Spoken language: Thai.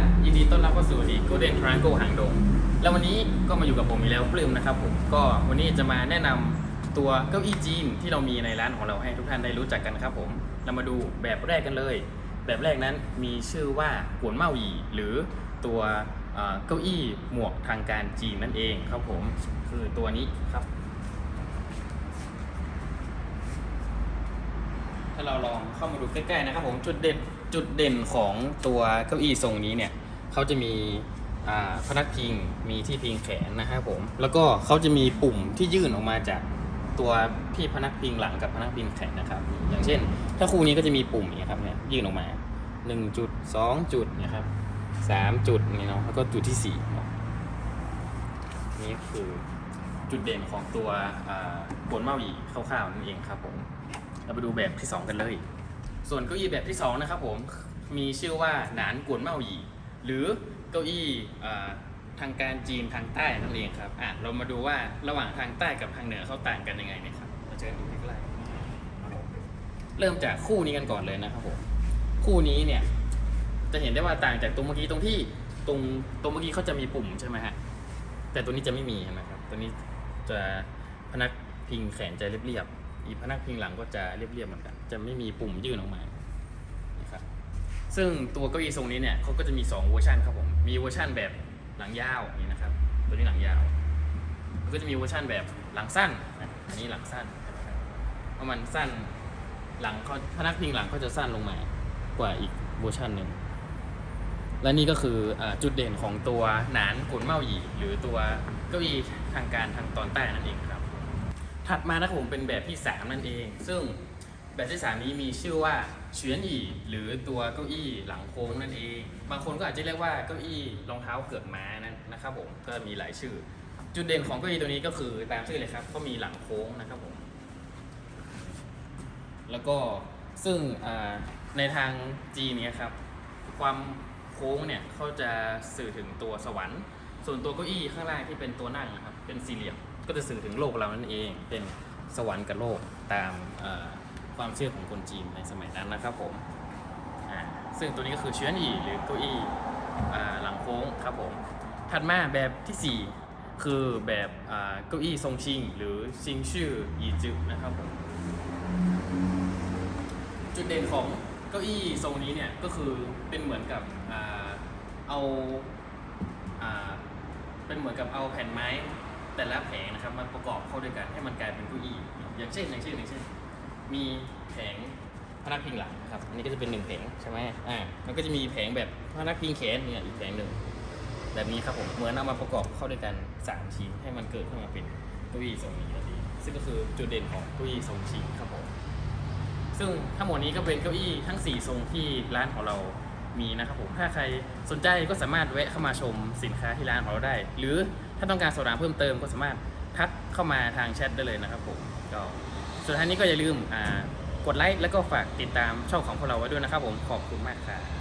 านยินดีต้อนรับเข้าสู่ดี Golden Triangle หางดง แล้ววันนี้ก็มาอยู่กับผมอีกแล้วปลื้มนะครับผม ก็วันนี้จะมาแนะนำตัวเก้าอี้จีนที่เรามีในร้านของเราให้ทุกท่านได้รู้จักกันครับผม เรามาดูแบบแรกกันเลย แบบแรกนั้นมีชื่อว่ากวนเมาหยีหรือตัวเก้าอี้หมวกทางการจีนนั่นเองครับผม คือตัวนี้ครับ ถ้าเราลองเข้ามาดูใกล้ๆนะครับผมจุดเด่นจุดเด่นของตัวเก้าอี้ทรงนี้เนี่ยเขาจะมีพนักพิงมีที่พิงแขนนะครับผมแล้วก็เขาจะมีปุ่มที่ยื่นออกมาจากตัวที่พนักพิงหลังกับพนักพิงแขนนะครับ อย่างเช่น ถ้าคู่นี้ก็จะมีปุ่มอย่างเงี้ครับเนี่ยยื่นออกมา1จุด2จุดนี่ยครับ3จุดนี่เนาะแล้วก็จุดที่4เนาะนี่คือจุดเด่นของตัวอ่ากวนเมาหยีคร่าวๆนั่นเองครับผม เราไปดูแบบที่ 2 กันเลย ส่วนเก้าอี้แบบที่ 2 นะครับผมมีชื่อว่าหนานกวนเมาหยีหรือเก้าอี้ทางการจีนทางใต้นั่นเองครับอะเรามาดูว่าระหว่างทางใต้กับทางเหนือเขาต่างกันยังไงนะครับมาเจอดูใกล้ๆเริ่มจากคู่นี้กันก่อนเลยนะครับผมคู่นี้เนี่ยจะเห็นได้ว่าต่างจากตรงเมื่อกี้ตรงที่ตรงตรงเมื่อกี้เขาจะมีปุ่มใช่ไหมฮะแต่ตัวนี้จะไม่มีนะครับตัวนี้จะพนักพิงแขนจะเรียบๆ อีพนักพิงหลังก็จะเรียบๆเหมือนกัน จะไม่มีปุ่มยื่นออกมานะครับซึ่งตัวเก้าอี้ทรงนี้เนี่ยเขาก็จะมี 2 เวอร์ชันครับผม มีเวอร์ชันแบบหลังยาวนี่นะครับ ตัวนี้หลังยาวก็จะมีเวอร์ชันแบบหลังสั้นอันนี้หลังสั้นเพราะมันสั้นหลังเขาพนักพิงหลังเขาจะสั้นลงมากว่าอีกเวอร์ชันหนึ่งและนี่ก็คืออจุดเด่นของตัวหนานกุนเมาหยีหรือตัวเก้าอี้ทางการทางตอนใต้นั่นเองครับ ถัดมานะครับผมเป็นแบบที่ 3 นั่นเอง ซึ่งแบบที่ 3 นี้มีชื่อว่าเฉียนหยีหรือตัวเก้าอี้หลังโค้งนั่นเอง บางคนก็อาจจะเรียกว่าเก้าอี้รองเท้าเกือกม้านั่นนะครับผมก็มีหลายชื่อ จุดเด่นของเก้าอี้ตัวนี้ก็คือตามชื่อเลยครับก็มีหลังโค้งนะครับผมแล้วก็ซึ่งในทางจีนเนี่ยครับความโค้งเนี่ยเขาจะสื่อถึงตัวสวรรค์ ส่วนตัวเก้าอี้ข้างล่างที่เป็นตัวนั่งนะครับเป็นสี่เหลี่ยม ก็จะสื่อถึงโลกเรานั่นเอง เป็นสวรรค์กับโลกตามความเชื่อของคนจีนในสมัยนั้นนะครับผมซึ่งตัวนี้ก็คือเชื้อนอีหรือเก้าอี้หลังโค้งครับผมถัดมาแบบที่สี่คือแบบเก้าอี้ทรงชิง หรือชิงชื่ออีจึนะครับผมจุดเด่นของเก้าอี้ทรงนี้เนี่ยก็คือเป็นเหมือนกับอ่าเอาอ่าเป็นเหมือนกับเอาแผ่นไม้ แต่ละแผงนะครับมาประกอบเข้าด้วยกันให้มันกลายเป็นเก้าอี้อย่างเช่นอย่างเช่นอย่างเช่น มีแผงพนักพิงหลังนะครับอันนี้ก็จะเป็นหนึ่งแผงใช่ไหมอ่ามันก็จะมีแผงแบบพนักพิงแขนเนี่ยอีกแผงหนึ่งแบบนี้ครับผมเหมือนเอามาประกอบเข้าด้วยกันสามชิ้นให้มันเกิดขึ้นมาเป็นเก้าอี้ทรงนี้นั่นเองซึ่งก็คือจุดเด่นของเก้าอี้ทรงชิงครับผมซึ่งทั้งหมดนี้ก็เป็นเก้าอี้ทั้ง 4 ทรงที่ร้านของเรา มีนะครับผม ถ้าใครสนใจก็สามารถแวะเข้ามาชมสินค้าที่ร้านของเราได้ หรือถ้าต้องการสอบถามเพิ่มเติมก็สามารถทักเข้ามาทางแชทได้เลยนะครับผมก็สุดท้ายนี้ก็อย่าลืมกดไลค์แล้วก็ฝากติดตามช่องของพวกเราไว้ด้วยนะครับผมขอบคุณมากครับ